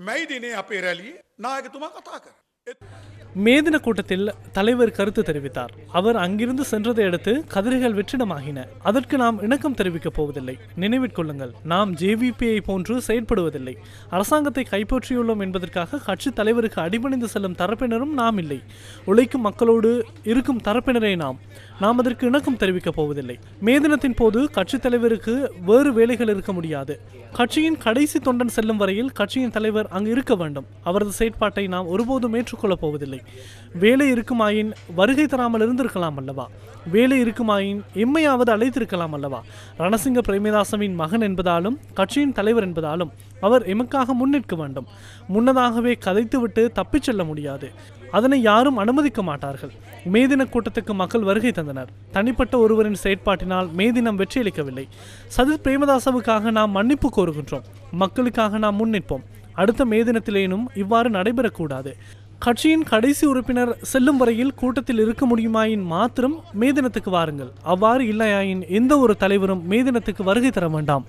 මැයි දිනේ අපේ රැලිය නායකතුමා කතා කර. மேதின கூட்டத்தில் தலைவர் கருத்து தெரிவித்தார். அவர் அங்கிருந்து சென்றதை அடுத்து கதிரைகள் வெற்றிடமாகின. அதற்கு நாம் இணக்கம் தெரிவிக்கப் போவதில்லை. நினைவிற்கொள்ளுங்கள் நாம் ஜேவிபியை போன்று செயற்படுவதில்லை. அரசாங்கத்தை கைப்பற்றியுள்ளோம் என்பதற்காக கட்சி தலைவருக்கு அடிபணிந்து செல்லும் தரப்பினரும் நாம் இல்லை. உழைக்கும் மக்களோடு இருக்கும் தரப்பினரே நாம். நாம் அதற்கு இணக்கம் தெரிவிக்கப் போவதில்லை. மேதினத்தின் போது கட்சித் தலைவருக்கு வேறு வேலைகள் இருக்க முடியாது. கட்சியின் கடைசி தொண்டன் செல்லும் வரையில் கட்சியின் தலைவர் அங்கு இருக்க வேண்டும். அவரது செயற்பாட்டை நாம் ஒருபோதும் ஏற்றுக்கொள்ளப் போவதில்லை. வேலை இருக்குமாயின் வருகை தராமல் இருந்திருக்கலாம் அல்லவா? வேலை இருக்குமாயின் எம்மையாவது அழைத்திருக்கலாம் அல்லவா? ரணசிங்க பிரேமதாசவின் மகன் என்பதாலும் கட்சியின் தலைவர் என்பதாலும் அவர் எமக்காக முன்னிற்க வேண்டும். முன்னதாகவே கதைத்துவிட்டு தப்பிச் செல்ல முடியாது. அதனை யாரும் அனுமதிக்க மாட்டார்கள். மேதின கூட்டத்துக்கு மக்கள் வருகை தந்தனர். தனிப்பட்ட ஒருவரின் செயற்பாட்டினால் மேதினம் வெற்றியளிக்கவில்லை சதித் பிரேமதாசவுக்காக நாம் மன்னிப்பு கோருகின்றோம். மக்களுக்காக நாம் முன்னிற்போம். அடுத்த மேதினத்திலேனும் இவ்வாறு நடைபெறக்கூடாது. கட்சியின் கடைசி உறுப்பினர் செல்லும் வரையில் கூட்டத்தில் இருக்க முடியுமாயின் மாத்திரம் மேதினத்துக்கு வாருங்கள். அவ்வாறு இல்லையாயின் எந்த ஒரு தலைவரும் மேதினத்துக்கு வருகை தர வேண்டாம்.